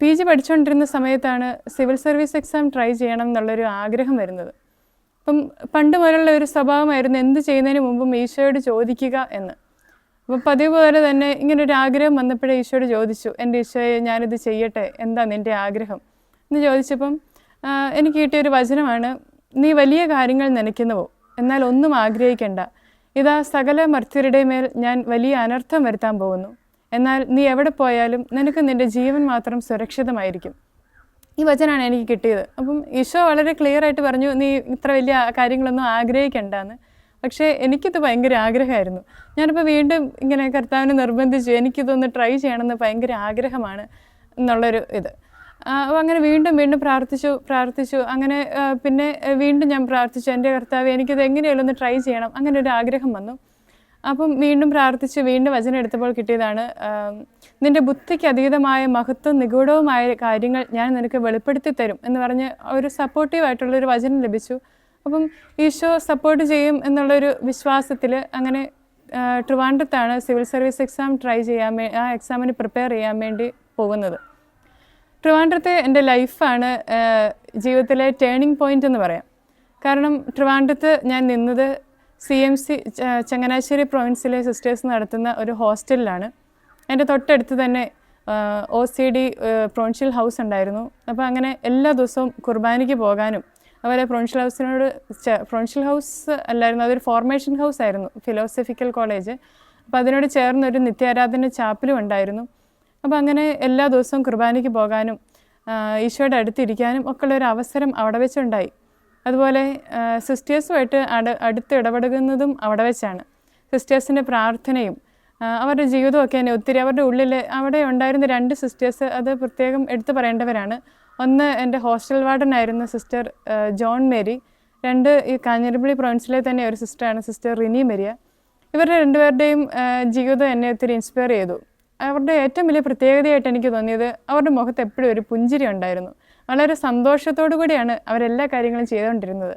P G പഠിച്ചുകൊണ്ടിരുന്ന സമയത്താണ് civil service exam try ചെയ്യണം എന്നുള്ളൊരു ആഗ്രഹം വരുന്നത്. അപ്പം പണ്ട് മുതലുള്ള ഒരു സ്വഭാവമായിരുന്നു എന്ത് ചെയ്യുന്നതിന് മുമ്പും ഈശോയോട് ചോദിക്കുക എന്ന്. അപ്പം പതിവ് പോലെ തന്നെ ഇങ്ങനെ ഒരു ആഗ്രഹം വന്നപ്പോഴേ ഈശോയോട് ചോദിച്ചു എന്റെ ഈശോയെ ഞാനിത് ചെയ്യട്ടെ? എന്താ നിന്റെ ആഗ്രഹം? എന്ന് ചോദിച്ചപ്പം എനിക്ക് കിട്ടിയൊരു വചനമാണ് നീ വലിയ കാര്യങ്ങൾ നനയ്ക്കുന്നുവോ? എന്നാൽ ഒന്നും ആഗ്രഹിക്കേണ്ട. ഇതാ സകല മർത്യരുടെ മേൽ ഞാൻ വലിയ അനർത്ഥം വരുത്താൻ പോകുന്നു. എന്നാൽ നീ എവിടെ പോയാലും നിനക്ക് നിന്റെ ജീവൻ മാത്രം സുരക്ഷിതമായിരിക്കും. ഈ വചനാണ് എനിക്ക് കിട്ടിയത്. അപ്പം ഈശോ വളരെ ക്ലിയർ ആയിട്ട് പറഞ്ഞു നീ ഇത്ര വലിയ കാര്യങ്ങളൊന്നും ആഗ്രഹിക്കണ്ടെന്ന്. പക്ഷേ എനിക്കിത് ഭയങ്കര ആഗ്രഹമായിരുന്നു. ഞാനിപ്പോൾ വീണ്ടും ഇങ്ങനെ കർത്താവിനെ നിർബന്ധിച്ചു എനിക്കിതൊന്ന് ട്രൈ ചെയ്യണമെന്ന് ഭയങ്കര ആഗ്രഹമാണ് എന്നുള്ളൊരു ഇത്. അപ്പോൾ അങ്ങനെ വീണ്ടും വീണ്ടും പ്രാർത്ഥിച്ചു പ്രാർത്ഥിച്ചു. അങ്ങനെ പിന്നെ വീണ്ടും ഞാൻ പ്രാർത്ഥിച്ചു. എന്റെ കർത്താവ് എനിക്കിത് എങ്ങനെയാലും ഒന്ന് ട്രൈ ചെയ്യണം. അങ്ങനെ ഒരു ആഗ്രഹം വന്നു. അപ്പം വീണ്ടും പ്രാർത്ഥിച്ച് വീണ്ടും വചനം എടുത്തപ്പോൾ കിട്ടിയതാണ് നിന്റെ ബുദ്ധിക്ക് അതീതമായ മഹത്വം നിഗൂഢവുമായ കാര്യങ്ങൾ ഞാൻ നിനക്ക് വെളിപ്പെടുത്തി തരും എന്ന് പറഞ്ഞ് ഒരു സപ്പോർട്ടീവായിട്ടുള്ളൊരു വചനം ലഭിച്ചു. അപ്പം ഈശോ സപ്പോർട്ട് ചെയ്യും എന്നുള്ളൊരു വിശ്വാസത്തിൽ അങ്ങനെ ട്രിവാൻഡ്രത്താണ് സിവിൽ സർവീസ് എക്സാം ട്രൈ ചെയ്യാൻ ആ എക്സാമിന് പ്രിപ്പയർ ചെയ്യാൻ വേണ്ടി പോകുന്നത്. ട്രിവാൻഡ്രത്തെ എന്റെ ലൈഫാണ് ജീവിതത്തിലെ ടേണിംഗ് പോയിന്റ് എന്ന് പറയാം. കാരണം ട്രിവാൻഡ്രത്ത് ഞാൻ നിന്നത് സി എം സി ചങ്ങനാശ്ശേരി പ്രൊവിൻസിലെ സിസ്റ്റേഴ്സ് നടത്തുന്ന ഒരു ഹോസ്റ്റലിലാണ് എന്റെ തൊട്ടടുത്ത് തന്നെ O C D provincial house ഉണ്ടായിരുന്നു. അപ്പോൾ അങ്ങനെ എല്ലാ ദിവസവും കുർബാനയ്ക്ക് പോകാനും അതുപോലെ പ്രൊവിൻഷ്യൽ ഹൗസിനോട് പ്രൊവിൻഷ്യൽ ഹൗസ് അല്ലായിരുന്നു അതൊരു ഫോർമേഷൻ ഹൗസ് ആയിരുന്നു ഫിലോസഫിക്കൽ കോളേജ് അപ്പോൾ അതിനോട് ചേർന്നൊരു നിത്യാരാധന ചാപ്പലും ഉണ്ടായിരുന്നു. അപ്പോൾ അങ്ങനെ എല്ലാ ദിവസവും കുർബാനയ്ക്ക് പോകാനും ഈശോയുടെ അടുത്തിരിക്കാനും ഒക്കെ ഉള്ള ഒരു അവസരം അവിടെ വെച്ചുണ്ടായി. അതുപോലെ സിസ്റ്റേഴ്സുമായിട്ട് അട അടുത്ത് ഇടപെടുന്നതും അവിടെ വെച്ചാണ്. സിസ്റ്റേഴ്സിന്റെ പ്രാർത്ഥനയും അവരുടെ അവരുടെ ജീവിതമൊക്കെ തന്നെ ഒത്തിരി അവരുടെ ഉള്ളിൽ അവിടെ ഉണ്ടായിരുന്ന രണ്ട് സിസ്റ്റേഴ്സ് അത് പ്രത്യേകം എടുത്തു പറയേണ്ടവരാണ്. ഒന്ന് എന്റെ ഹോസ്റ്റൽ വാർഡനായിരുന്ന സിസ്റ്റർ ജോൺ മേരി. രണ്ട് ഈ കാഞ്ഞിരപ്പള്ളി പ്രൊവിൻസിലെ തന്നെ ഒരു സിസ്റ്ററാണ് സിസ്റ്റർ റിനി മെരിയ. ഇവരുടെ രണ്ടുപേരുടെയും ജീവിതം എന്നെ ഒത്തിരി ഇൻസ്പയർ ചെയ്തു. അവരുടെ ഏറ്റവും വലിയ പ്രത്യേകതയായിട്ട് എനിക്ക് തോന്നിയത് അവരുടെ മുഖത്ത് എപ്പോഴും ഒരു പുഞ്ചിരി ഉണ്ടായിരുന്നു. വളരെ സന്തോഷത്തോടു കൂടിയാണ് അവരെല്ലാ കാര്യങ്ങളും ചെയ്തുകൊണ്ടിരുന്നത്.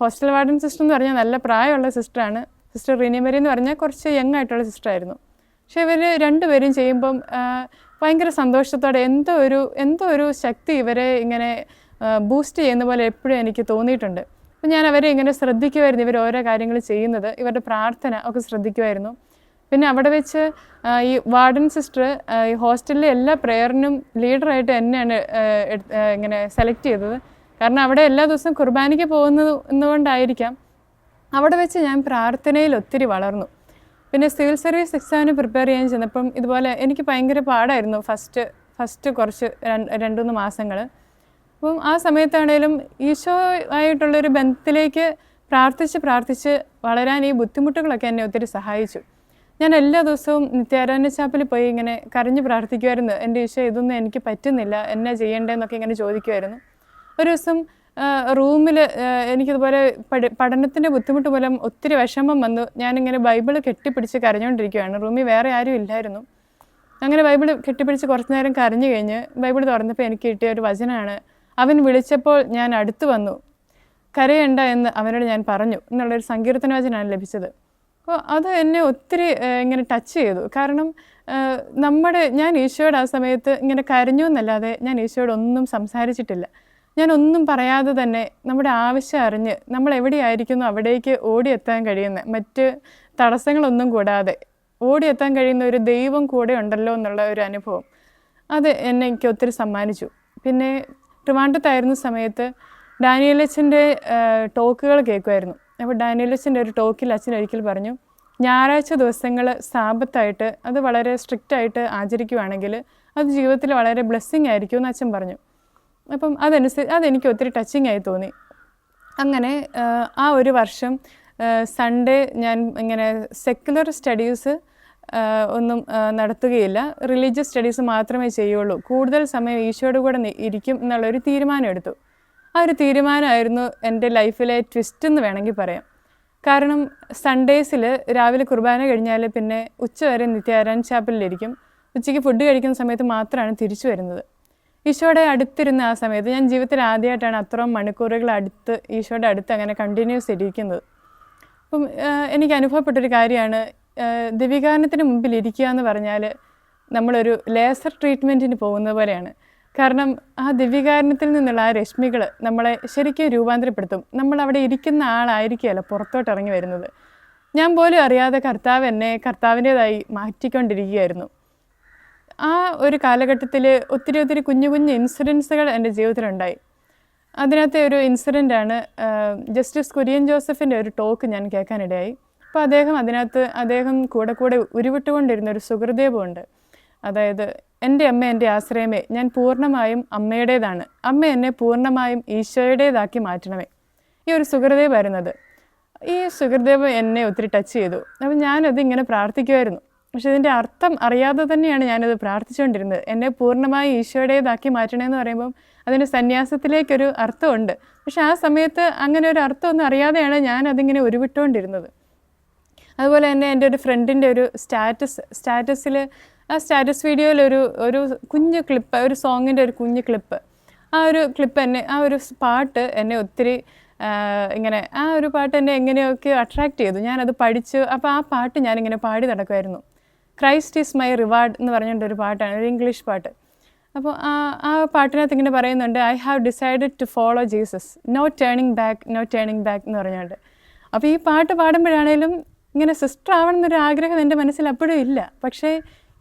ഹോസ്റ്റൽ വാർഡൻ സിസ്റ്റർ എന്ന് പറഞ്ഞാൽ നല്ല പ്രായമുള്ള സിസ്റ്ററാണ്. സിസ്റ്റർ റിനിമരി എന്ന് പറഞ്ഞാൽ കുറച്ച് യങ് ആയിട്ടുള്ള സിസ്റ്ററായിരുന്നു. പക്ഷേ ഇവർ രണ്ടുപേരും ചെയ്യുമ്പം ഭയങ്കര സന്തോഷത്തോടെ എന്തോ ഒരു എന്തോ ഒരു ശക്തി ഇവരെ ഇങ്ങനെ ബൂസ്റ്റ് ചെയ്യുന്ന പോലെ എപ്പോഴും എനിക്ക് തോന്നിയിട്ടുണ്ട്. അപ്പം ഞാൻ അവരെ ഇങ്ങനെ ശ്രദ്ധിക്കുമായിരുന്നു ഇവർ ഓരോ കാര്യങ്ങൾ ചെയ്യുന്നത്. ഇവരുടെ പ്രാർത്ഥന ഒക്കെ ശ്രദ്ധിക്കുമായിരുന്നു. പിന്നെ അവിടെ വെച്ച് ഈ വാർഡൻ സിസ്റ്റർ ഈ ഹോസ്റ്റലിലെ എല്ലാ പ്രെയറിനും ലീഡറായിട്ട് എന്നെയാണ് ഇങ്ങനെ സെലക്ട് ചെയ്തത്. കാരണം അവിടെ എല്ലാ ദിവസവും കുർബാനയ്ക്ക് പോകുന്നത് എന്നുകൊണ്ടായിരിക്കാം അവിടെ വെച്ച് ഞാൻ പ്രാർത്ഥനയിൽ ഒത്തിരി വളർന്നു. പിന്നെ സിവിൽ സർവീസ് എക്സാമിന് പ്രിപ്പയർ ചെയ്യാൻ ചെന്നപ്പം ഇതുപോലെ എനിക്ക് ഭയങ്കര പാടായിരുന്നു ഫസ്റ്റ് ഫസ്റ്റ് കുറച്ച് രണ്ട് മൂന്ന് മാസങ്ങൾ. അപ്പം ആ സമയത്താണേലും ഈശോ ആയിട്ടുള്ളൊരു ബന്ധത്തിലേക്ക് പ്രാർത്ഥിച്ച് പ്രാർത്ഥിച്ച് വളരാൻ ഈ ബുദ്ധിമുട്ടുകളൊക്കെ എന്നെ ഒത്തിരി സഹായിച്ചു. ഞാൻ എല്ലാ ദിവസവും നിത്യാരായണ ചാപ്പിൽ പോയി ഇങ്ങനെ കരഞ്ഞു പ്രാർത്ഥിക്കുമായിരുന്നു എന്റെ ഈശോ ഇതൊന്നും എനിക്ക് പറ്റുന്നില്ല. എന്നാ ചെയ്യേണ്ടതെന്നൊക്കെ ഇങ്ങനെ ചോദിക്കുമായിരുന്നു ഒരു ദിവസം റൂമിൽ എനിക്കിതുപോലെ പഠി പഠനത്തിന്റെ ബുദ്ധിമുട്ട് മൂലം ഒത്തിരി വിഷമം വന്നു. ഞാനിങ്ങനെ ബൈബിൾ കെട്ടിപ്പിടിച്ച് കരഞ്ഞുകൊണ്ടിരിക്കുകയാണ് റൂമിൽ വേറെ ആരും ഇല്ലായിരുന്നു. അങ്ങനെ ബൈബിൾ കെട്ടിപ്പിടിച്ച് കുറച്ച് നേരം കരഞ്ഞു കഴിഞ്ഞ് ബൈബിൾ തുറന്നപ്പോൾ എനിക്ക് കിട്ടിയ ഒരു വചനമാണ് അവൻ വിളിച്ചപ്പോൾ ഞാൻ അടുത്തു വന്നു. കരയണ്ട എന്ന് അവനോട് ഞാൻ പറഞ്ഞു എന്നുള്ളൊരു സങ്കീർത്തന വചനമാണ് ലഭിച്ചത്. അത് എന്നെ ഒത്തിരി ഇങ്ങനെ ടച്ച് ചെയ്തു. കാരണം നമ്മുടെ ഞാൻ ഈശോയോട് ആ സമയത്ത് ഇങ്ങനെ കരഞ്ഞു എന്നല്ലാതെ ഞാൻ ഈശോയോട് ഒന്നും സംസാരിച്ചിട്ടില്ല. ഞാൻ ഒന്നും പറയാതെ തന്നെ നമ്മുടെ ആവശ്യം അറിഞ്ഞ് നമ്മൾ എവിടെയായിരിക്കുന്നു അവിടേക്ക് ഓടിയെത്താൻ കഴിയുന്ന. മറ്റ് തടസ്സങ്ങളൊന്നും കൂടാതെ ഓടിയെത്താൻ കഴിയുന്ന ഒരു ദൈവം കൂടെ ഉണ്ടല്ലോ എന്നുള്ള ഒരു അനുഭവം. അത് എന്നെ എനിക്ക് ഒത്തിരി സമ്മാനിച്ചു. പിന്നെ ട്രിവാണ്ടത്തായിരുന്ന സമയത്ത് ഡാനിയലച്ചന്റെ ടോക്കുകൾ കേൾക്കുമായിരുന്നു അപ്പോൾ ഡാനിയലച്ചന്റെ ഒരു ടോക്കിൽ അച്ഛൻ ഒരിക്കൽ പറഞ്ഞു ഞായറാഴ്ച ദിവസങ്ങൾ സാപത്തായിട്ട് അത് വളരെ സ്ട്രിക്റ്റ് ആയിട്ട് ആചരിക്കുവാണെങ്കിൽ അത് ജീവിതത്തിൽ വളരെ ബ്ലെസ്സിങ് ആയിരിക്കും എന്ന് അച്ഛൻ പറഞ്ഞു. അപ്പം അതനുസരിച്ച് അതെനിക്ക് ഒത്തിരി ടച്ചിങ് ആയി തോന്നി. അങ്ങനെ ആ, ഒരു വർഷം സൺഡേ ഞാൻ ഇങ്ങനെ സെക്കുലർ സ്റ്റഡീസ് ഒന്നും നടത്തുകയില്ല. റിലീജിയസ് സ്റ്റഡീസ് മാത്രമേ ചെയ്യുള്ളൂ. കൂടുതൽ സമയം ഈശോയുടെ കൂടെ ഇരിക്കും എന്നുള്ളൊരു തീരുമാനം എടുത്തു. ആ ഒരു തീരുമാനമായിരുന്നു എന്റെ ലൈഫിലെ ട്വിസ്റ്റ് എന്ന് വേണമെങ്കിൽ പറയാം. കാരണം സൺഡേസിൽ രാവിലെ കുർബാന കഴിഞ്ഞാൽ പിന്നെ ഉച്ചവരെ നിത്യാരായൺ ചാപ്പലിലിരിക്കും. ഉച്ചയ്ക്ക് ഫുഡ് കഴിക്കുന്ന സമയത്ത് മാത്രമാണ് തിരിച്ചു വരുന്നത്. ഈശോയുടെ അടുത്തിരുന്ന ആ സമയത്ത് ഞാൻ ജീവിതത്തിൽ ആദ്യമായിട്ടാണ് അത്രയും മണിക്കൂറുകൾ അടുത്ത് ഈശോയുടെ അടുത്ത് അങ്ങനെ കണ്ടിന്യൂസ് ഇരിക്കുന്നത്. അപ്പം എനിക്ക് അനുഭവപ്പെട്ടൊരു കാര്യമാണ് ദിവികാരണത്തിന് മുമ്പിൽ ഇരിക്കുക എന്ന് പറഞ്ഞാൽ നമ്മളൊരു ലേസർ ട്രീറ്റ്മെന്റിന് പോകുന്ന പോലെയാണ്. കാരണം ആ ദിവ്യകാരണത്തിൽ നിന്നുള്ള ആ രശ്മികൾ നമ്മളെ ശരിക്കും രൂപാന്തരപ്പെടുത്തും. നമ്മൾ അവിടെ ഇരിക്കുന്ന ആളായിരിക്കുകയല്ല പുറത്തോട്ട് ഇറങ്ങി വരുന്നത്. ഞാൻ പോലും അറിയാതെ കർത്താവ് എന്നെ കർത്താവിന്റെതായി മാറ്റിക്കൊണ്ടിരിക്കുകയായിരുന്നു. ആ ഒരു കാലഘട്ടത്തിൽ ഒത്തിരി ഒത്തിരി കുഞ്ഞു കുഞ്ഞു ഇൻസിഡൻസുകൾ എന്റെ ജീവിതത്തിലുണ്ടായി. അതിനകത്തെ ഒരു ഇൻസിഡന്റ് ആണ് ജസ്റ്റിസ് കുര്യൻ ജോസഫിന്റെ ഒരു ടോക്ക് ഞാൻ കേൾക്കാനിടയായി. അപ്പോൾ അദ്ദേഹം അതിനകത്ത് അദ്ദേഹം കൂടെ കൂടെ ഉരുവിട്ടുകൊണ്ടിരുന്ന ഒരു സുഹൃദേവമുണ്ട് അതായത് എന്റെ അമ്മ എന്റെ ആശ്രയമേ ഞാൻ പൂർണമായും അമ്മയുടേതാണ്. അമ്മ എന്നെ പൂർണമായും ഈശോയുടേതാക്കി മാറ്റണമേ. ഈ ഒരു സുഹൃദേവ് വരുന്നത് ഈ സുഹൃദേവ് എന്നെ ഒത്തിരി ടച്ച് ചെയ്തു. അപ്പം ഞാനത് ഇങ്ങനെ പ്രാർത്ഥിക്കുമായിരുന്നു. പക്ഷെ ഇതിന്റെ അർത്ഥം അറിയാതെ തന്നെയാണ് ഞാനത് പ്രാർത്ഥിച്ചുകൊണ്ടിരുന്നത്. എന്നെ പൂർണമായി ഈശോയുടേതാക്കി മാറ്റണമെന്ന് പറയുമ്പം അതിന് സന്യാസത്തിലേക്കൊരു അർത്ഥമുണ്ട്. പക്ഷെ ആ സമയത്ത് അങ്ങനെ ഒരു അർത്ഥമൊന്നും അറിയാതെയാണ് ഞാൻ അതിങ്ങനെ ഉരുവിട്ടുകൊണ്ടിരുന്നത്. അതുപോലെ തന്നെ എന്റെ ഒരു ഫ്രണ്ടിന്റെ ഒരു സ്റ്റാറ്റസ് സ്റ്റാറ്റസിൽ ആ സ്റ്റാറ്റസ് വീഡിയോയിൽ ഒരു ഒരു കുഞ്ഞു ക്ലിപ്പ് ഒരു സോങ്ങിന്റെ ഒരു കുഞ്ഞു ക്ലിപ്പ്. ആ ഒരു ക്ലിപ്പ് എന്നെ ആ ഒരു പാട്ട് എന്നെ ഒത്തിരി ഇങ്ങനെ ആ ഒരു പാട്ട് എന്നെ എങ്ങനെയൊക്കെ അട്രാക്റ്റ് ചെയ്തു. ഞാനത് പഠിച്ചു. അപ്പോൾ ആ പാട്ട് ഞാനിങ്ങനെ പാടി നടക്കുമായിരുന്നു ക്രൈസ്റ്റ് ഈസ് മൈ റിവാർഡ് എന്ന് പറഞ്ഞുകൊണ്ടൊരു പാട്ടാണ് ഒരു ഇംഗ്ലീഷ് പാട്ട്. അപ്പോൾ ആ ആ പാട്ടിനകത്ത് ഇങ്ങനെ പറയുന്നുണ്ട് I have decided to follow Jesus no turning back no turning back എന്ന് പറഞ്ഞുകൊണ്ട്. അപ്പോൾ ഈ പാട്ട് പാടുമ്പോഴാണേലും ഇങ്ങനെ സിസ്റ്റർ ആവണം എന്നൊരു ആഗ്രഹം എന്റെ മനസ്സിൽ അപ്പോഴും ഇല്ല. പക്ഷേ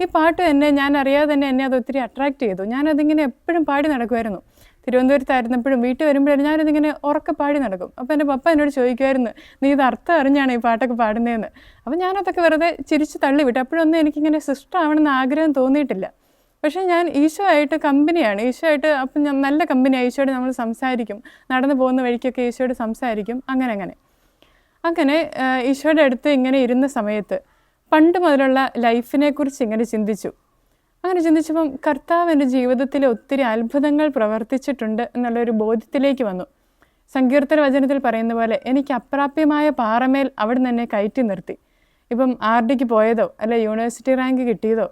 ഈ പാട്ട് എന്നെ ഞാൻ അറിയാതെ തന്നെ എന്നെ അത് ഒത്തിരി അട്രാക്റ്റ് ചെയ്തു. ഞാനതിങ്ങനെ എപ്പോഴും പാടി നടക്കുമായിരുന്നു തിരുവനന്തപുരത്തായിരുന്നപ്പോഴും വീട്ടിൽ വരുമ്പോഴും ഞാനിതിങ്ങനെ ഉറക്കെ പാടി നടക്കും. അപ്പോൾ എന്റെ പപ്പ എന്നോട് ചോദിക്കുമായിരുന്നു നീ ഇത് അർത്ഥം അറിഞ്ഞാണ് ഈ പാട്ടൊക്കെ പാടുന്നതെന്ന് അപ്പോൾ ഞാനതൊക്കെ വെറുതെ ചിരിച്ച് തള്ളി വിട്ടു. അപ്പോഴൊന്നും എനിക്കിങ്ങനെ സിസ്റ്റർ ആവണമെന്ന് ആഗ്രഹം തോന്നിയിട്ടില്ല. പക്ഷേ ഞാൻ ഈശോ ആയിട്ട് കമ്പനിയാണ്. ഈശോ ആയിട്ട് അപ്പം ഞാൻ നല്ല കമ്പനിയാണ് ഈശോയോട് നമ്മൾ സംസാരിക്കും. നടന്നു പോകുന്ന വഴിക്കൊക്കെ ഈശോയോട് സംസാരിക്കും. അങ്ങനെ അങ്ങനെ. അങ്ങനെ ഈശോയുടെ അടുത്ത് ഇങ്ങനെ ഇരുന്ന സമയത്ത് പണ്ട് മുതലുള്ള ലൈഫിനെ കുറിച്ച് ഇങ്ങനെ ചിന്തിച്ചു. അങ്ങനെ ചിന്തിച്ചപ്പം കർത്താവ് എന്റെ ജീവിതത്തിൽ ഒത്തിരി അത്ഭുതങ്ങൾ പ്രവർത്തിച്ചിട്ടുണ്ട് എന്നുള്ളൊരു ബോധ്യത്തിലേക്ക് വന്നു. സങ്കീർത്തന വചനത്തിൽ പറയുന്ന പോലെ എനിക്ക് അപ്രാപ്യമായ പാറമേൽ അവിടെ തന്നെ കയറ്റി നിർത്തി. ഇപ്പം ആർ ഡിക്ക് പോയതോ അല്ലെ യൂണിവേഴ്സിറ്റി റാങ്ക് കിട്ടിയതോ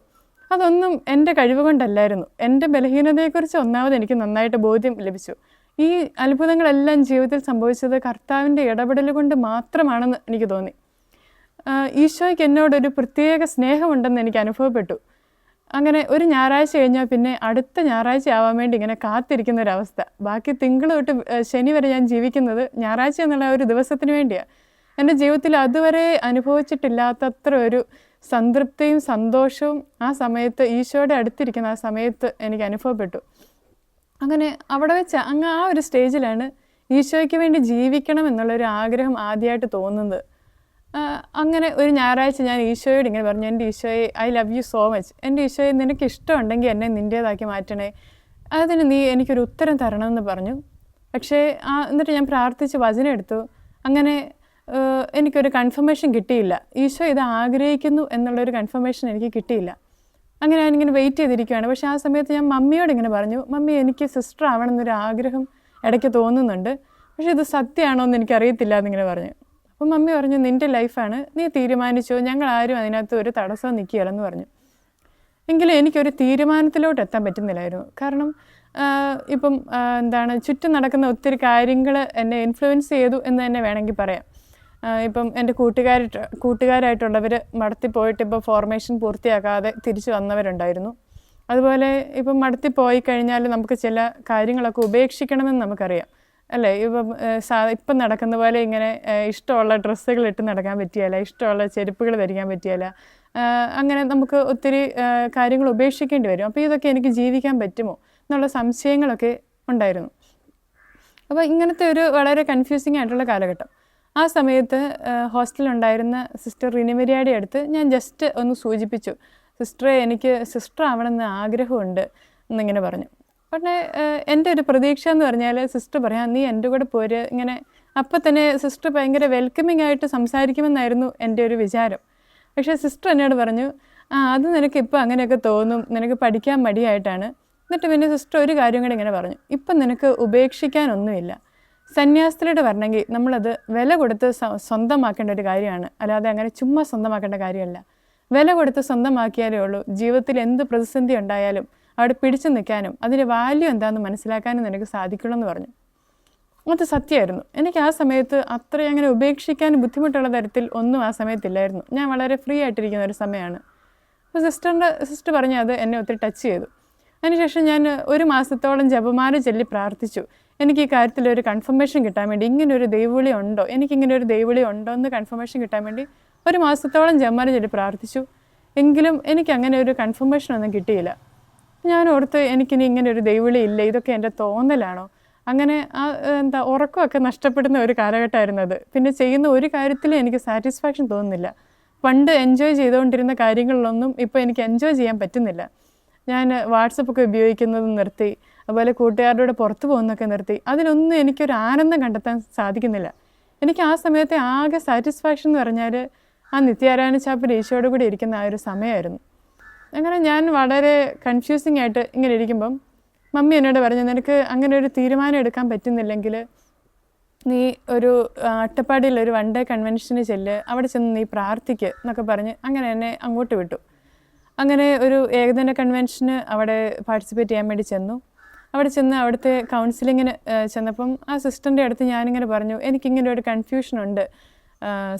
അതൊന്നും എന്റെ കഴിവ് കൊണ്ടല്ലായിരുന്നു. എന്റെ ബലഹീനതയെക്കുറിച്ച് ഒന്നാമത് എനിക്ക് നന്നായിട്ട് ബോധ്യം ലഭിച്ചു. ഈ അത്ഭുതങ്ങളെല്ലാം ജീവിതത്തിൽ സംഭവിച്ചത് കർത്താവിന്റെ ഇടപെടൽ കൊണ്ട് മാത്രമാണെന്ന് എനിക്ക് തോന്നി. ഈശോയ്ക്ക് എന്നോടൊരു പ്രത്യേക സ്നേഹമുണ്ടെന്ന് എനിക്ക് അനുഭവപ്പെട്ടു. അങ്ങനെ ഒരു ഞായറാഴ്ച കഴിഞ്ഞാൽ പിന്നെ അടുത്ത ഞായറാഴ്ച ആവാൻ വേണ്ടി ഇങ്ങനെ കാത്തിരിക്കുന്ന ഒരു അവസ്ഥ ബാക്കി തിങ്കൾ തൊട്ട് ശനി വരെ ഞാൻ ജീവിക്കുന്നത് ഞായറാഴ്ച എന്നുള്ള ഒരു ദിവസത്തിന് വേണ്ടിയാണ് എന്റെ ജീവിതത്തിൽ അതുവരെ അനുഭവിച്ചിട്ടില്ലാത്തത്ര ഒരു സംതൃപ്തിയും സന്തോഷവും ആ സമയത്ത് ഈശോയുടെ അടുത്തിരിക്കുന്ന ആ സമയത്ത് എനിക്ക് അനുഭവപ്പെട്ടു. അങ്ങനെ അവിടെ വെച്ച് അങ്ങ് ആ ഒരു സ്റ്റേജിലാണ് ഈശോയ്ക്ക് വേണ്ടി ജീവിക്കണം എന്നുള്ളൊരു ആഗ്രഹം ആദ്യമായിട്ട് തോന്നുന്നത്. അങ്ങനെ ഒരു ഞായറാഴ്ച ഞാൻ ഈശോയോട് ഇങ്ങനെ പറഞ്ഞു എന്റെ ഈശോയെ I love you so much എന്റെ ഈശോയെ നിനക്ക് ഇഷ്ടമുണ്ടെങ്കിൽ എന്നെ നിന്റേതാക്കി മാറ്റണേ. അതിന് നീ എനിക്കൊരു ഉത്തരം തരണമെന്ന് പറഞ്ഞു. പക്ഷേ ആ എന്നിട്ട് ഞാൻ പ്രാർത്ഥിച്ച് വചനം എടുത്തു. അങ്ങനെ എനിക്കൊരു കൺഫർമേഷൻ കിട്ടിയില്ല. ഈശോ ഇത് ആഗ്രഹിക്കുന്നു എന്നുള്ളൊരു കൺഫർമേഷൻ എനിക്ക് കിട്ടിയില്ല. അങ്ങനെ ഞാനിങ്ങനെ വെയിറ്റ് ചെയ്തിരിക്കുകയാണ് പക്ഷേ ആ സമയത്ത് ഞാൻ മമ്മിയോട് ഇങ്ങനെ പറഞ്ഞു മമ്മി എനിക്ക് സിസ്റ്റർ ആവണം എന്നൊരു ആഗ്രഹം ഇടയ്ക്ക് തോന്നുന്നുണ്ട്. പക്ഷേ ഇത് സത്യമാണോ എന്ന് എനിക്കറിയത്തില്ല എന്നിങ്ങനെ പറഞ്ഞു. അപ്പം മമ്മി പറഞ്ഞു നിന്റെ ലൈഫാണ്. നീ തീരുമാനിച്ചോ? ഞങ്ങൾ ആരും അതിനകത്ത് ഒരു തടസ്സം നിൽക്കുകയില്ലെന്ന് പറഞ്ഞു. എങ്കിലും എനിക്കൊരു തീരുമാനത്തിലോട്ട് എത്താൻ പറ്റുന്നില്ലായിരുന്നു. കാരണം ഇപ്പം എന്താണ് ചുറ്റും നടക്കുന്ന ഒത്തിരി കാര്യങ്ങൾ എന്നെ ഇൻഫ്ലുവൻസ് ചെയ്തു എന്ന് തന്നെ വേണമെങ്കിൽ പറയാം. ഇപ്പം എന്റെ കൂട്ടുകാരി കൂട്ടുകാരായിട്ടുള്ളവർ മടത്തി പോയിട്ട് ഇപ്പോൾ ഫോർമേഷൻ പൂർത്തിയാക്കാതെ തിരിച്ചു വന്നവരുണ്ടായിരുന്നു. അതുപോലെ ഇപ്പം മടത്തി പോയി കഴിഞ്ഞാൽ നമുക്ക് ചില കാര്യങ്ങളൊക്കെ ഉപേക്ഷിക്കണമെന്ന് നമുക്കറിയാം. അല്ലേ? ഇപ്പം സാ ഇപ്പം നടക്കുന്ന പോലെ ഇങ്ങനെ ഇഷ്ടമുള്ള ഡ്രസ്സുകൾ ഇട്ട് നടക്കാൻ പറ്റിയല്ല ഇഷ്ടമുള്ള ചെരുപ്പുകൾ ധരിക്കാൻ പറ്റിയല്ല അങ്ങനെ നമുക്ക് ഒത്തിരി കാര്യങ്ങൾ ഉപേക്ഷിക്കേണ്ടി വരും. അപ്പോൾ ഇതൊക്കെ എനിക്ക് ജീവിക്കാൻ പറ്റുമോ എന്നുള്ള സംശയങ്ങളൊക്കെ ഉണ്ടായിരുന്നു. അപ്പോൾ ഇങ്ങനത്തെ ഒരു വളരെ കൺഫ്യൂസിങ് ആയിട്ടുള്ള കാലഘട്ടം. ആ സമയത്ത് ഹോസ്റ്റലിലുണ്ടായിരുന്ന സിസ്റ്റർ റിനിമരിയാടി അടുത്ത് ഞാൻ ജസ്റ്റ് ഒന്ന് സൂചിപ്പിച്ചു സിസ്റ്ററെ എനിക്ക് സിസ്റ്റർ ആവണമെന്ന് ആഗ്രഹമുണ്ട് എന്നിങ്ങനെ പറഞ്ഞു. പക്ഷേ എന്റെ ഒരു പ്രതീക്ഷ എന്ന് പറഞ്ഞാൽ സിസ്റ്റർ പറയാം നീ എന്റെ കൂടെ പോര്. ഇങ്ങനെ അപ്പം തന്നെ സിസ്റ്റർ ഭയങ്കര വെൽക്കമിങ് ആയിട്ട് സംസാരിക്കുമെന്നായിരുന്നു എന്റെ ഒരു വിചാരം. പക്ഷേ സിസ്റ്റർ എന്നോട് പറഞ്ഞു ആ അത് നിനക്ക് ഇപ്പം അങ്ങനെയൊക്കെ തോന്നും നിനക്ക് പഠിക്കാൻ മടിയായിട്ടാണ്. എന്നിട്ട് പിന്നെ സിസ്റ്റർ ഒരു കാര്യം കൂടെ ഇങ്ങനെ പറഞ്ഞു ഇപ്പം നിനക്ക് ഉപേക്ഷിക്കാനൊന്നുമില്ല. സന്യാസത്തിലൂടെ വരണമെങ്കിൽ നമ്മളത് വില കൊടുത്ത് സ്വ- സ്വന്തമാക്കേണ്ട ഒരു കാര്യമാണ്. അല്ലാതെ അങ്ങനെ ചുമ്മാ സ്വന്തമാക്കേണ്ട കാര്യമല്ല. വില കൊടുത്ത് സ്വന്തമാക്കിയാലേ ഉള്ളൂ. ജീവിതത്തിൽ എന്ത് പ്രതിസന്ധി ഉണ്ടായാലും അവിടെ പിടിച്ചു നിൽക്കാനും അതിന്റെ വാല്യൂ എന്താണെന്ന് മനസ്സിലാക്കാനും നിനക്ക് സാധിക്കുള്ളൂ എന്ന് പറഞ്ഞു. അത് സത്യമായിരുന്നു. എനിക്ക് ആ സമയത്ത് അത്രയും അങ്ങനെ ഉപേക്ഷിക്കാൻ ബുദ്ധിമുട്ടുള്ള തരത്തിൽ ഒന്നും ആ സമയത്തില്ലായിരുന്നു. ഞാൻ വളരെ ഫ്രീ ആയിട്ടിരിക്കുന്ന ഒരു സമയമാണ്. അപ്പോൾ സിസ്റ്ററിന്റെ സിസ്റ്റർ പറഞ്ഞു അത് എന്നെ ഒത്തിരി ടച്ച് ചെയ്തു. അതിനുശേഷം ഞാൻ ഒരു മാസത്തോളം ജപമാല ചൊല്ലി പ്രാർത്ഥിച്ചു. എനിക്ക് ഈ കാര്യത്തിൽ ഒരു കൺഫർമേഷൻ കിട്ടാൻ വേണ്ടി ഇങ്ങനെ ഒരു ദൈവവിളി ഉണ്ടോ? എനിക്കിങ്ങനെ ഒരു ദൈവവിളി ഉണ്ടോ എന്ന് കൺഫർമേഷൻ കിട്ടാൻ വേണ്ടി ഒരു മാസത്തോളം ജപമാല ചൊല്ലി പ്രാർത്ഥിച്ചു. എങ്കിലും എനിക്ക് അങ്ങനെ ഒരു കൺഫർമേഷൻ ഒന്നും കിട്ടിയില്ല. ഞാൻ ഓർത്ത് എനിക്കിനി ഇങ്ങനെ ഒരു ദൈവവിളി ഇല്ല ഇതൊക്കെ എന്റെ തോന്നലാണോ? അങ്ങനെ ആ എന്താ ഉറക്കമൊക്കെ നഷ്ടപ്പെടുന്ന ഒരു കാലഘട്ടമായിരുന്നു അത്. പിന്നെ ചെയ്യുന്ന ഒരു കാര്യത്തിലും എനിക്ക് സാറ്റിസ്ഫാക്ഷൻ തോന്നുന്നില്ല. പണ്ട് എൻജോയ് ചെയ്തുകൊണ്ടിരുന്ന കാര്യങ്ങളിലൊന്നും ഇപ്പോൾ എനിക്ക് എൻജോയ് ചെയ്യാൻ പറ്റുന്നില്ല. ഞാൻ വാട്സപ്പൊക്കെ ഉപയോഗിക്കുന്നത് നിർത്തി അതുപോലെ കൂട്ടുകാരുടെ കൂടെ പുറത്ത് പോകുന്നതൊക്കെ നിർത്തി അതിലൊന്നും എനിക്കൊരു ആനന്ദം കണ്ടെത്താൻ സാധിക്കുന്നില്ല. എനിക്ക് ആ സമയത്തെ ആകെ സാറ്റിസ്ഫാക്ഷൻ എന്ന് പറഞ്ഞാൽ ആ നിത്യാരായണ ചാപ്പിൽ ഈശോയോട് കൂടി ഇരിക്കുന്ന ആ ഒരു സമയമായിരുന്നു. അങ്ങനെ ഞാൻ വളരെ കൺഫ്യൂസിങ് ആയിട്ട് ഇങ്ങനെ ഇരിക്കുമ്പം മമ്മി എന്നോട് പറഞ്ഞു നിനക്ക് അങ്ങനെ ഒരു തീരുമാനം എടുക്കാൻ പറ്റുന്നില്ലെങ്കിൽ നീ ഒരു ഒരു വൺ ഡേ കൺവെൻഷന് ചെല്ല് അവിടെ ചെന്ന് നീ പ്രാർത്ഥിക്ക് എന്നൊക്കെ പറഞ്ഞ് അങ്ങനെ എന്നെ അങ്ങോട്ട് വിട്ടു. അങ്ങനെ ഒരു ഏകദിന കൺവെൻഷന് അവിടെ പാർട്ടിസിപ്പേറ്റ് ചെയ്യാൻ വേണ്ടി ചെന്നു. അവിടെ ചെന്ന് അവിടുത്തെ കൗൺസിലിങ്ങിന് ചെന്നപ്പം ആ സിസ്റ്ററിന്റെ അടുത്ത് ഞാനിങ്ങനെ പറഞ്ഞു എനിക്കിങ്ങനെ ഒരു കൺഫ്യൂഷനുണ്ട്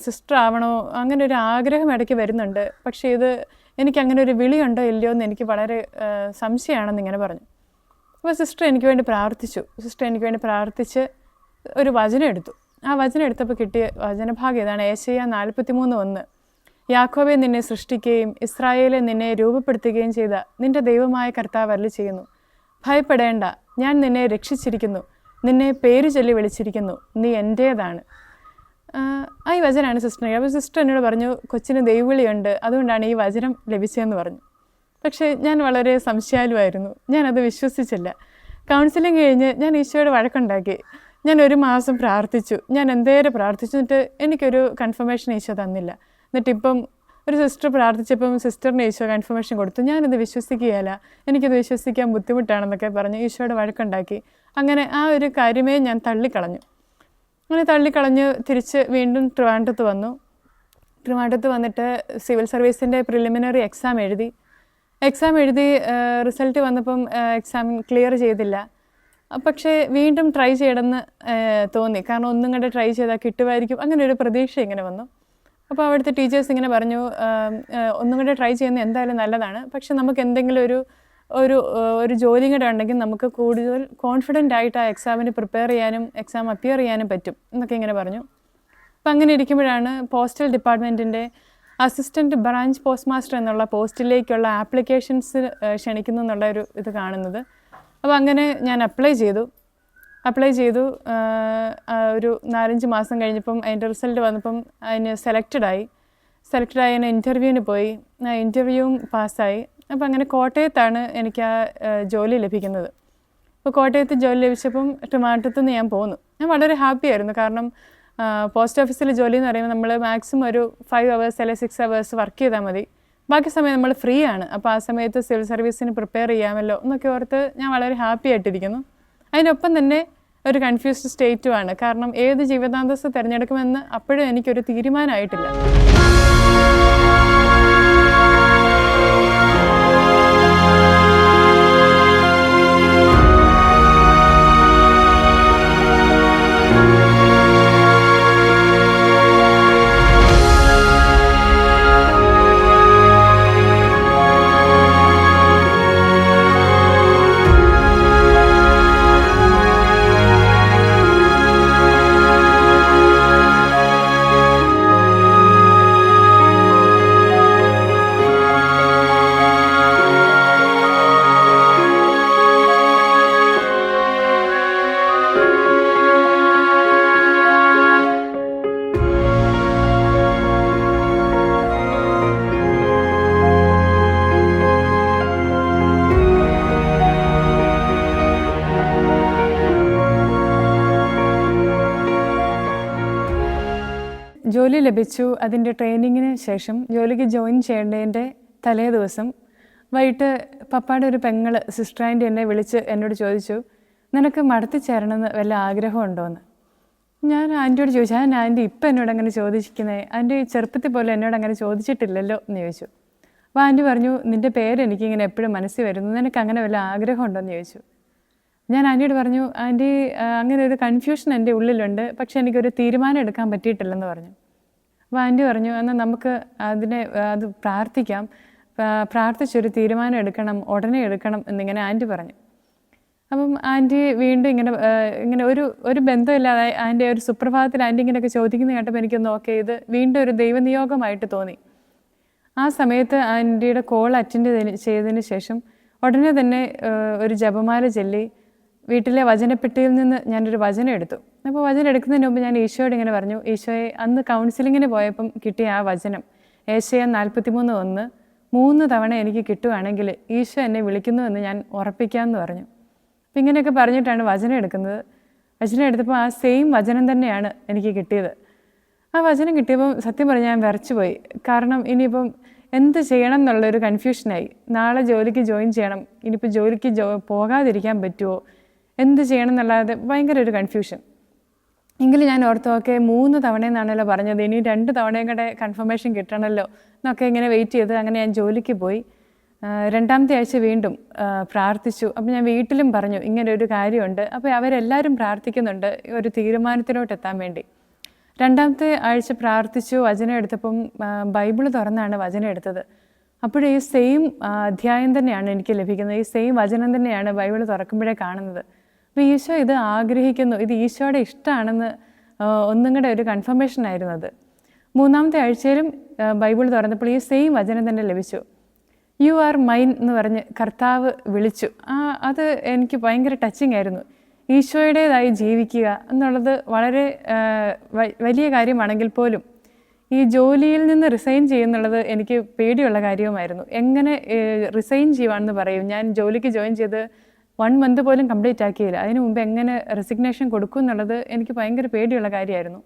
സിസ്റ്റർ ആവണോ? അങ്ങനെ ഒരു ആഗ്രഹം ഇടയ്ക്ക് വരുന്നുണ്ട്. പക്ഷേ ഇത് എനിക്ക് അങ്ങനെ ഒരു വിളിയുണ്ടോ ഇല്ലയോ എന്ന് എനിക്ക് വളരെ സംശയമാണെന്ന് ഇങ്ങനെ പറഞ്ഞു. അപ്പോൾ സിസ്റ്റർ എനിക്ക് വേണ്ടി പ്രാർത്ഥിച്ചു. സിസ്റ്റർ എനിക്ക് വേണ്ടി പ്രാർത്ഥിച്ച് ഒരു വചനം എടുത്തു. ആ വചനം എടുത്തപ്പോൾ കിട്ടിയ വചനഭാഗം ഇതാണ് ഏശയ്യ നാൽപ്പത്തി മൂന്ന് ഒന്ന്. യാക്കോബെ നിന്നെ സൃഷ്ടിക്കുകയും ഇസ്രായേലെ നിന്നെ രൂപപ്പെടുത്തുകയും ചെയ്ത നിന്റെ ദൈവമായ കർത്താവ് അരളി ചെയ്യുന്നു. ഭയപ്പെടേണ്ട. ഞാൻ നിന്നെ രക്ഷിച്ചിരിക്കുന്നു. നിന്നെ പേര് ചൊല്ലി വിളിച്ചിരിക്കുന്നു. നീ എന്റേതാണ് ആ ഈ വചനമാണ് സിസ്റ്ററിനെ അപ്പോൾ സിസ്റ്റർ എന്നോട് പറഞ്ഞു കൊച്ചിന് ദൈവവിളിയുണ്ട്. അതുകൊണ്ടാണ് ഈ വചനം ലഭിച്ചതെന്ന് പറഞ്ഞു. പക്ഷേ ഞാൻ വളരെ സംശയാലുമായിരുന്നു ഞാനത് വിശ്വസിച്ചില്ല. കൗൺസിലിംഗ് കഴിഞ്ഞ് ഞാൻ ഈശോയുടെ വഴക്കുണ്ടാക്കി. ഞാൻ ഒരു മാസം പ്രാർത്ഥിച്ചു. ഞാൻ എന്തേരെ പ്രാർത്ഥിച്ചു എന്നിട്ട് എനിക്കൊരു കൺഫർമേഷൻ ഈശോ തന്നില്ല. എന്നിട്ട് ഇപ്പം ഒരു സിസ്റ്റർ പ്രാർത്ഥിച്ചപ്പം സിസ്റ്ററിന് ഈശോ കൺഫർമേഷൻ കൊടുത്തു. ഞാനത് വിശ്വസിക്കുകയല്ല. എനിക്കത് വിശ്വസിക്കാൻ ബുദ്ധിമുട്ടാണെന്നൊക്കെ പറഞ്ഞ് ഈശോയുടെ വഴക്കുണ്ടാക്കി. അങ്ങനെ ആ ഒരു കാര്യമേ ഞാൻ തള്ളിക്കളഞ്ഞു. അങ്ങനെ തള്ളിക്കളഞ്ഞ് തിരിച്ച് വീണ്ടും ട്രിവാൻഡ്രത്ത് വന്നു. ട്രിവാൻഡ്രത്ത് വന്നിട്ട് സിവിൽ സർവീസിന്റെ പ്രിലിമിനറി എക്സാം എഴുതി. എക്സാം എഴുതി റിസൾട്ട് വന്നപ്പം എക്സാം ക്ലിയർ ചെയ്തില്ല. പക്ഷേ വീണ്ടും ട്രൈ ചെയ്യണമെന്ന് തോന്നി. കാരണം ഒന്നും കൂടെ ട്രൈ ചെയ്താൽ കിട്ടുമായിരിക്കും. അങ്ങനെ ഒരു പ്രതീക്ഷ ഇങ്ങനെ വന്നു. അപ്പോൾ അവിടുത്തെ ടീച്ചേഴ്സ് ഇങ്ങനെ പറഞ്ഞു ഒന്നും കൂടെ ട്രൈ ചെയ്യുന്നത് എന്തായാലും നല്ലതാണ്. പക്ഷെ നമുക്ക് എന്തെങ്കിലും ഒരു ഒരു ഒരു ജോലിയും കൂടെ ഉണ്ടെങ്കിൽ നമുക്ക് കൂടുതൽ കോൺഫിഡന്റ് ആയിട്ട് ആ എക്സാമിന് പ്രിപ്പയർ ചെയ്യാനും എക്സാം അപ്പിയർ ചെയ്യാനും പറ്റും എന്നൊക്കെ ഇങ്ങനെ പറഞ്ഞു. അപ്പം അങ്ങനെ ഇരിക്കുമ്പോഴാണ് പോസ്റ്റൽ ഡിപ്പാർട്ട്മെന്റിന്റെ അസിസ്റ്റന്റ് ബ്രാഞ്ച് പോസ്റ്റ് മാസ്റ്റർ എന്നുള്ള പോസ്റ്റിലേക്കുള്ള ആപ്ലിക്കേഷൻസ് ക്ഷണിക്കുന്നു എന്നുള്ള ഒരു ഇത് കാണുന്നത്. അപ്പോൾ അങ്ങനെ ഞാൻ അപ്ലൈ ചെയ്തു. അപ്ലൈ ചെയ്തു ഒരു നാലഞ്ച് മാസം കഴിഞ്ഞപ്പം അതിന്റെ റിസൾട്ട് വന്നപ്പം അതിന് സെലക്റ്റഡായി സെലക്റ്റഡായി അതിന് ഇന്റർവ്യൂവിന് പോയി. ആ ഇന്റർവ്യൂവും പാസ്സായി അപ്പോൾ അങ്ങനെ കോട്ടയത്താണ് എനിക്ക് ആ ജോലി ലഭിക്കുന്നത്. അപ്പോൾ കോട്ടയത്ത് ജോലി ലഭിച്ചപ്പം ട്രിവാൻഡ്രത്ത് നിന്ന് ഞാൻ പോന്നു. ഞാൻ വളരെ ഹാപ്പി ആയിരുന്നു. കാരണം പോസ്റ്റ് ഓഫീസിലെ ജോലി എന്ന് പറയുമ്പോൾ നമ്മൾ മാക്സിമം ഒരു ഫൈവ് അവേഴ്സ് അല്ലെങ്കിൽ സിക്സ് അവേഴ്സ് വർക്ക് ചെയ്താൽ മതി. ബാക്കി സമയം നമ്മൾ ഫ്രീ ആണ്. അപ്പോൾ ആ സമയത്ത് സിവിൽ സർവീസിന് പ്രിപ്പയർ ചെയ്യാമല്ലോ എന്നൊക്കെ ഓർത്ത് ഞാൻ വളരെ ഹാപ്പി ആയിട്ടിരിക്കുന്നു. അതിനൊപ്പം തന്നെ ഒരു കൺഫ്യൂസ്ഡ് സ്റ്റേറ്റുമാണ് കാരണം ഏത് ജീവിതാന്തസ് തിരഞ്ഞെടുക്കുമെന്ന് അപ്പോഴും എനിക്കൊരു തീരുമാനമായിട്ടില്ല. ലഭിച്ചു അതിന്റെ ട്രെയിനിങ്ങിന് ശേഷം ജോലിക്ക് ജോയിൻ ചെയ്യേണ്ടതിന്റെ തലേ ദിവസം വൈകിട്ട് പപ്പാടെ ഒരു പെങ്ങൾ സിസ്റ്റർ ആന്റി എന്നെ വിളിച്ച് എന്നോട് ചോദിച്ചു നിനക്ക് മടത്തി ചേരണമെന്ന് വല്ല ആഗ്രഹമുണ്ടോ എന്ന്? ഞാൻ ആന്റിയോട് ചോദിച്ചു ഞാൻ ആന്റി ഇപ്പം എന്നോട് അങ്ങനെ ചോദിക്കുന്നത് ആന്റി ചെറുപ്പത്തിൽ പോലും എന്നോട് അങ്ങനെ ചോദിച്ചിട്ടില്ലല്ലോ? എന്ന് ചോദിച്ചു. അപ്പോൾ ആന്റി പറഞ്ഞു നിന്റെ പേര് എനിക്കിങ്ങനെ എപ്പോഴും മനസ്സിൽ വരുന്നു. നിനക്ക് അങ്ങനെ വല്ല ആഗ്രഹമുണ്ടോയെന്ന് ചോദിച്ചു. ഞാൻ ആന്റിയോട് പറഞ്ഞു ആന്റി അങ്ങനെ ഒരു കൺഫ്യൂഷൻ എന്റെ ഉള്ളിലുണ്ട്. പക്ഷെ എനിക്കൊരു തീരുമാനം എടുക്കാൻ പറ്റിയിട്ടില്ലെന്ന് പറഞ്ഞു. അപ്പോൾ ആന്റി പറഞ്ഞു എന്നാൽ നമുക്ക് അതിനെ അത് പ്രാർത്ഥിക്കാം. പ്രാർത്ഥിച്ചൊരു തീരുമാനം എടുക്കണം ഉടനെ എടുക്കണം എന്നിങ്ങനെ ആന്റി പറഞ്ഞു. അപ്പം ആന്റി വീണ്ടും ഇങ്ങനെ ഇങ്ങനെ ഒരു ഒരു ബന്ധമില്ലാതെ ആന്റി ഒരു സുപ്രഭാതത്തിൽ ആന്റി ഇങ്ങനെയൊക്കെ ചോദിക്കുന്ന കേട്ടപ്പോൾ എനിക്കൊന്ന് ഓക്കെ ഇത് വീണ്ടും ഒരു ദൈവനിയോഗമായിട്ട് തോന്നി. ആ സമയത്ത് ആന്റിയുടെ കോൾ അറ്റൻഡ് ചെയ്തതിന് ശേഷം ഉടനെ തന്നെ ഒരു ജപമാല ചൊല്ലി. വീട്ടിലെ വചനപ്പെട്ടിയിൽ നിന്ന് ഞാനൊരു വചനം എടുത്തു. അപ്പോൾ വചനം എടുക്കുന്നതിന് മുമ്പ് ഞാൻ ഈശോയോട് ഇങ്ങനെ പറഞ്ഞു ഈശോയെ അന്ന് കൗൺസിലിങ്ങിന് പോയപ്പം കിട്ടിയ ആ വചനം ഏഷ്യ നാൽപ്പത്തിമൂന്ന് ഒന്ന് മൂന്ന് തവണ എനിക്ക് കിട്ടുകയാണെങ്കിൽ ഈശോ എന്നെ വിളിക്കുന്നു എന്ന് ഞാൻ ഉറപ്പിക്കാമെന്ന് പറഞ്ഞു. അപ്പം ഇങ്ങനെയൊക്കെ പറഞ്ഞിട്ടാണ് വചനം എടുക്കുന്നത്. വചനം എടുത്തപ്പോൾ ആ സെയിം വചനം തന്നെയാണ് എനിക്ക് കിട്ടിയത്. ആ വചനം കിട്ടിയപ്പം സത്യം പറഞ്ഞാൽ ഞാൻ വരച്ചു പോയി. കാരണം ഇനിയിപ്പം എന്ത് ചെയ്യണം എന്നുള്ളൊരു കൺഫ്യൂഷനായി നാളെ ജോലിക്ക് ജോയിൻ ചെയ്യണം. ഇനിയിപ്പോൾ ജോലിക്ക് ജോ പോകാതിരിക്കാൻ പറ്റുമോ എന്ത് ചെയ്യണം എന്നുള്ളത് ഭയങ്കര ഒരു കൺഫ്യൂഷൻ എങ്കിലും ഞാൻ ഓർത്തു ഓക്കെ മൂന്ന് തവണയെന്നാണല്ലോ പറഞ്ഞത്. ഇനി രണ്ട് തവണയും കൂടെ കൺഫർമേഷൻ കിട്ടണമല്ലോ എന്നൊക്കെ ഇങ്ങനെ വെയിറ്റ് ചെയ്ത് അങ്ങനെ ഞാൻ ജോലിക്ക് പോയി. രണ്ടാമത്തെ ആഴ്ച വീണ്ടും പ്രാർത്ഥിച്ചു. അപ്പോൾ ഞാൻ വീട്ടിലും പറഞ്ഞു ഇങ്ങനെ ഒരു കാര്യമുണ്ട്. അപ്പോൾ അവരെല്ലാവരും പ്രാർത്ഥിക്കുന്നുണ്ട് ഒരു തീരുമാനത്തിലോട്ട് എത്താൻ വേണ്ടി. രണ്ടാമത്തെ ആഴ്ച പ്രാർത്ഥിച്ചു വചനം എടുത്തപ്പം ബൈബിൾ തുറന്നാണ് വചനം എടുത്തത്. അപ്പോഴേ സെയിം അധ്യായം തന്നെയാണ് എനിക്ക് ലഭിക്കുന്നത്. ഈ സെയിം വചനം തന്നെയാണ് ബൈബിൾ തുറക്കുമ്പോഴേ കാണുന്നത്. അപ്പോൾ ഈശോ ഇത് ആഗ്രഹിക്കുന്നു. ഇത് ഈശോയുടെ ഇഷ്ടമാണെന്ന് ഒന്നും കൂടെ ഒരു കൺഫർമേഷൻ ആയിരുന്നു അത്. മൂന്നാമത്തെ ആഴ്ചയിലും ബൈബിൾ തുറന്നപ്പോൾ ഈ സെയിം വചനം തന്നെ ലഭിച്ചു. യു ആർ മൈൻ എന്ന് പറഞ്ഞ് കർത്താവ് വിളിച്ചു. ആ അത് എനിക്ക് ഭയങ്കര ടച്ചിങ് ആയിരുന്നു. ഈശോയുടേതായി ജീവിക്കുക എന്നുള്ളത് വളരെ വലിയ കാര്യമാണെങ്കിൽ പോലും ഈ ജോലിയിൽ നിന്ന് റിസൈൻ ചെയ്യുന്നുള്ളത് എനിക്ക് പേടിയുള്ള കാര്യവുമായിരുന്നു. എങ്ങനെ റിസൈൻ ചെയ്യുവാണെന്ന് പറയും? ഞാൻ ജോലിക്ക് ജോയിൻ ചെയ്ത് വൺ മന്ത് പോലും കംപ്ലീറ്റ് ആക്കിയില്ല. അതിന് മുമ്പ് എങ്ങനെ റെസിഗ്നേഷൻ കൊടുക്കും എന്നുള്ളത് എനിക്ക് ഭയങ്കര പേടിയുള്ള കാര്യമായിരുന്നു.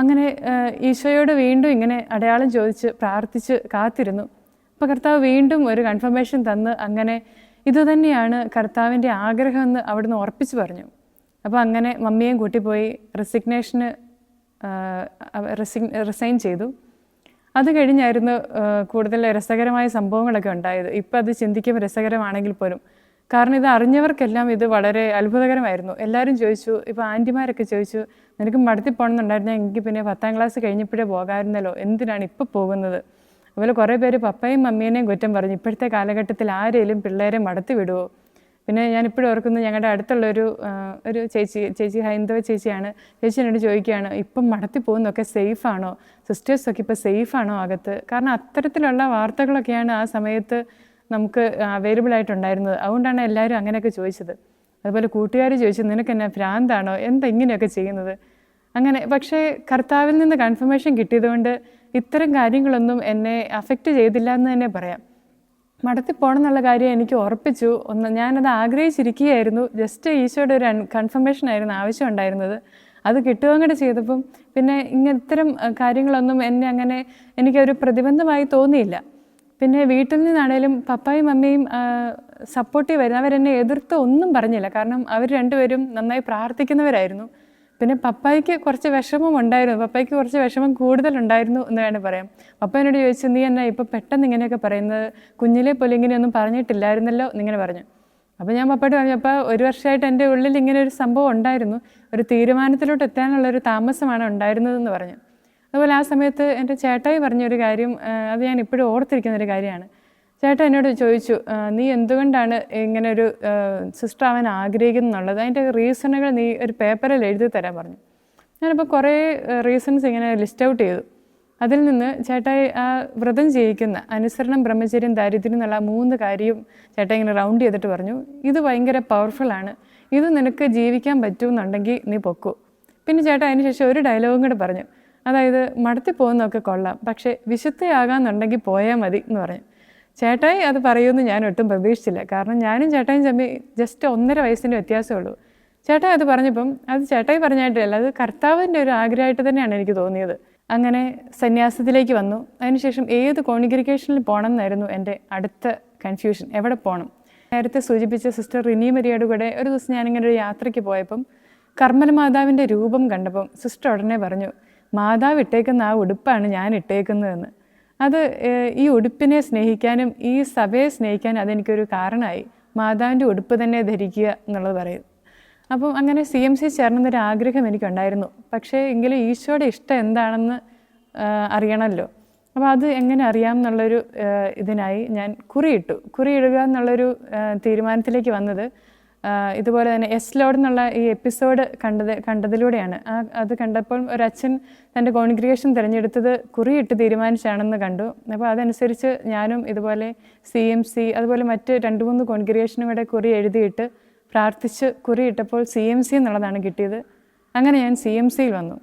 അങ്ങനെ ഈശോയോട് വീണ്ടും ഇങ്ങനെ അടയാളം ചോദിച്ച് പ്രാർത്ഥിച്ച് കാത്തിരുന്നു. അപ്പോൾ കർത്താവ് വീണ്ടും ഒരു കൺഫർമേഷൻ തന്ന് അങ്ങനെ ഇതുതന്നെയാണ് കർത്താവിന്റെ ആഗ്രഹമെന്ന് അവിടുന്ന് ഉറപ്പിച്ച് പറഞ്ഞു. അപ്പോൾ അങ്ങനെ മമ്മിയെയും കൂട്ടിപ്പോയി റെസിഗ്നേഷന് റിസൈൻ ചെയ്തു. അത് കഴിഞ്ഞായിരുന്നു കൂടുതൽ രസകരമായ സംഭവങ്ങളൊക്കെ ഉണ്ടായത്. ഇപ്പം അത് ചിന്തിക്കുമ്പോൾ രസകരമാണെങ്കിൽ പോലും കാരണം ഇത് അറിഞ്ഞവർക്കെല്ലാം ഇത് വളരെ അത്ഭുതകരമായിരുന്നു. എല്ലാവരും ചോദിച്ചു ഇപ്പോൾ ആന്റിമാരൊക്കെ ചോദിച്ചു നിനക്ക് മടത്തി പോകണമെന്നുണ്ടായിരുന്നെങ്കിൽ എനിക്ക് പിന്നെ പത്താം ക്ലാസ് കഴിഞ്ഞപ്പോഴേ പോകാമായിരുന്നല്ലോ. എന്തിനാണ് ഇപ്പോൾ പോകുന്നത്? അതുപോലെ കുറേ പേര് പപ്പയും മമ്മീനെയും കുറ്റം പറഞ്ഞു. ഇപ്പോഴത്തെ കാലഘട്ടത്തിൽ ആരെങ്കിലും പിള്ളേരെ മടത്തി വിടുമോ പിന്നെ ഞാൻ ഇപ്പോഴും ഓർക്കുന്നത് ഞങ്ങളുടെ അടുത്തുള്ളൊരു ഒരു ചേച്ചി ചേച്ചി ഹൈന്ദവ ചേച്ചിയാണ്. ചേച്ചി എന്നോട് ചോദിക്കുകയാണ് ഇപ്പം മടത്തി പോകുന്നതൊക്കെ സേഫാണോ? സിസ്റ്റേഴ്സൊക്കെ ഇപ്പോൾ സേഫാണോ അകത്ത്? കാരണം അത്തരത്തിലുള്ള വാർത്തകളൊക്കെയാണ് ആ സമയത്ത് നമുക്ക് അവൈലബിൾ ആയിട്ടുണ്ടായിരുന്നത്. അതുകൊണ്ടാണ് എല്ലാവരും അങ്ങനെയൊക്കെ ചോദിച്ചത്. അതുപോലെ കൂട്ടുകാർ ചോദിച്ചു നിനക്ക് എന്നാ ഭ്രാന്താണോ? എന്താ ഇങ്ങനെയൊക്കെ ചെയ്യുന്നത്? അങ്ങനെ പക്ഷേ കർത്താവിൽ നിന്ന് കൺഫർമേഷൻ കിട്ടിയതുകൊണ്ട് ഇത്തരം കാര്യങ്ങളൊന്നും എന്നെ അഫക്റ്റ് ചെയ്തില്ല എന്ന് തന്നെ പറയാം. മടത്തി പോകണം എന്നുള്ള കാര്യം എനിക്ക് ഉറപ്പിച്ചു. ഒന്ന് ഞാനത് ആഗ്രഹിച്ചിരിക്കുകയായിരുന്നു. ജസ്റ്റ് ഈശോയുടെ ഒരു കൺഫർമേഷൻ ആയിരുന്നു ആവശ്യം ഉണ്ടായിരുന്നത്. അത് കിട്ടുകയും കൂടെ ചെയ്തപ്പം പിന്നെ ഇങ്ങനെ ഇത്തരം കാര്യങ്ങളൊന്നും എന്നെ അങ്ങനെ എനിക്കൊരു പ്രതിബന്ധമായി തോന്നിയില്ല. പിന്നെ വീട്ടിൽ നിന്നാണേലും പപ്പായും മമ്മിയും സപ്പോർട്ടീവ് ആയിരുന്നു. അവരെന്നെ എതിർത്ത് ഒന്നും പറഞ്ഞില്ല. കാരണം അവർ രണ്ടുപേരും നന്നായി പ്രാർത്ഥിക്കുന്നവരായിരുന്നു. പിന്നെ പപ്പായ്ക്ക് കുറച്ച് വിഷമം ഉണ്ടായിരുന്നു. പപ്പായ്ക്ക് കുറച്ച് വിഷമം കൂടുതലുണ്ടായിരുന്നു എന്ന് വേണേൽ പറയാം പപ്പ എന്നോട് ചോദിച്ചു നീ എന്നാ ഇപ്പം പെട്ടെന്ന് ഇങ്ങനെയൊക്കെ പറയുന്നത്? കുഞ്ഞിലെ പോലെ ഇങ്ങനെയൊന്നും പറഞ്ഞിട്ടില്ലായിരുന്നല്ലോ? എന്നിങ്ങനെ പറഞ്ഞു. അപ്പോൾ ഞാൻ പപ്പയോട് പറഞ്ഞു അപ്പോൾ ഒരു വർഷമായിട്ട് എന്റെ ഉള്ളിൽ ഇങ്ങനെ ഒരു സംഭവം ഉണ്ടായിരുന്നു. ഒരു തീരുമാനത്തിലോട്ട് എത്താനുള്ള ഒരു താമസമാണ് ഉണ്ടായിരുന്നതെന്ന് പറഞ്ഞു. അതുപോലെ ആ സമയത്ത് എന്റെ ചേട്ടായി പറഞ്ഞൊരു കാര്യം അത് ഞാൻ ഇപ്പോഴും ഓർത്തിരിക്കുന്ന ഒരു കാര്യമാണ്. ചേട്ടൻ എന്നോട് ചോദിച്ചു നീ എന്തുകൊണ്ടാണ് ഇങ്ങനെ ഒരു സിസ്റ്റർ ആവാൻ ആഗ്രഹിക്കുന്നു എന്നുള്ളത് അതിന്റെ റീസണുകൾ നീ ഒരു പേപ്പറിൽ എഴുതി തരാൻ പറഞ്ഞു. ഞാനിപ്പോൾ കുറേ റീസൺസ് ഇങ്ങനെ ലിസ്റ്റ് ഔട്ട് ചെയ്തു. അതിൽ നിന്ന് ചേട്ടായി ആ വ്രതം ചെയ്യിക്കുന്ന അനുസരണം ബ്രഹ്മചര്യം ദാരിദ്ര്യം എന്നുള്ള മൂന്ന് കാര്യവും ചേട്ടൻ ഇങ്ങനെ റൗണ്ട് ചെയ്തിട്ട് പറഞ്ഞു. ഇത് ഭയങ്കര പവർഫുള്ളാണ് ഇത് നിനക്ക് ജീവിക്കാൻ പറ്റുമെന്നുണ്ടെങ്കിൽ നീ പൊക്കൂ. പിന്നെ ചേട്ടാ അതിന് ശേഷം ഒരു ഡയലോഗും കൂടെ പറഞ്ഞു. അതായത് മടത്തി പോകുന്നതൊക്കെ കൊള്ളാം. പക്ഷേ വിശുദ്ധയാകാന്നുണ്ടെങ്കിൽ പോയാൽ മതി എന്ന് പറഞ്ഞു. ചേട്ടായി അത് പറയുമെന്ന് ഞാൻ ഒട്ടും പ്രതീക്ഷിച്ചില്ല. കാരണം ഞാനും ചേട്ടായും തമ്മിൽ ജസ്റ്റ് ഒന്നര വയസ്സിന്റെ വ്യത്യാസമേ ഉള്ളൂ. ചേട്ടായി അത് പറഞ്ഞപ്പം അത് ചേട്ടായി പറഞ്ഞായിട്ടല്ല അത് കർത്താവിന്റെ ഒരു ആഗ്രഹമായിട്ട് തന്നെയാണ് എനിക്ക് തോന്നിയത്. അങ്ങനെ സന്യാസത്തിലേക്ക് വന്നു. അതിനുശേഷം ഏത് കോൺഗ്രിഗേഷനിൽ പോകണം എന്നായിരുന്നു എന്റെ അടുത്ത കൺഫ്യൂഷൻ എവിടെ പോകണം? നേരത്തെ സൂചിപ്പിച്ച സിസ്റ്റർ റിനി മരിയയുടെ കൂടെ ഒരു ദിവസം ഞാനിങ്ങനെ ഒരു യാത്രയ്ക്ക് പോയപ്പം കർമ്മല മാതാവിന്റെ രൂപം കണ്ടപ്പം സിസ്റ്റർ ഉടനെ പറഞ്ഞു മാതാവ് ഇട്ടേക്കുന്ന ആ ഉടുപ്പാണ് ഞാൻ ഇട്ടേക്കുന്നതെന്ന്. അത് ഈ ഉടുപ്പിനെ സ്നേഹിക്കാനും ഈ സഭയെ സ്നേഹിക്കാനും അതെനിക്കൊരു കാരണമായി. മാതാവിന്റെ ഉടുപ്പ് തന്നെ ധരിക്കുക എന്നുള്ളത് പറയും അപ്പം അങ്ങനെ സി എം സി ചേരണമെന്നൊരു ആഗ്രഹം എനിക്കുണ്ടായിരുന്നു. പക്ഷേ എങ്കിലും ഈശോയുടെ ഇഷ്ടം എന്താണെന്ന് അറിയണമല്ലോ. അപ്പോൾ അത് എങ്ങനെ അറിയാം എന്നുള്ളൊരു ഇതിനായി ഞാൻ കുറിയിട്ടു. കുറിയിടുക എന്നുള്ളൊരു തീരുമാനത്തിലേക്ക് വന്നത് ഇതുപോലെ തന്നെ എസ് ലോഡ് എന്നുള്ള ഈ എപ്പിസോഡ് കണ്ടത് കണ്ടതിലൂടെയാണ്. ആ അത് കണ്ടപ്പോൾ ഒരു അച്ഛൻ തന്റെ കോൺഗ്രിഗേഷൻ തിരഞ്ഞെടുത്തത് കുറിയിട്ട് തീരുമാനിച്ചാണെന്ന് കണ്ടു. അപ്പോൾ അതനുസരിച്ച് ഞാനും ഇതുപോലെ സി എം സി അതുപോലെ മറ്റ് രണ്ട് മൂന്ന് കോൺഗ്രിഗേഷനും കൂടെ കുറി എഴുതിയിട്ട് പ്രാർത്ഥിച്ച് കുറിയിട്ടപ്പോൾ സി എം സി എന്നുള്ളതാണ് കിട്ടിയത്. അങ്ങനെ ഞാൻ സി എം സിയിൽ വന്നു.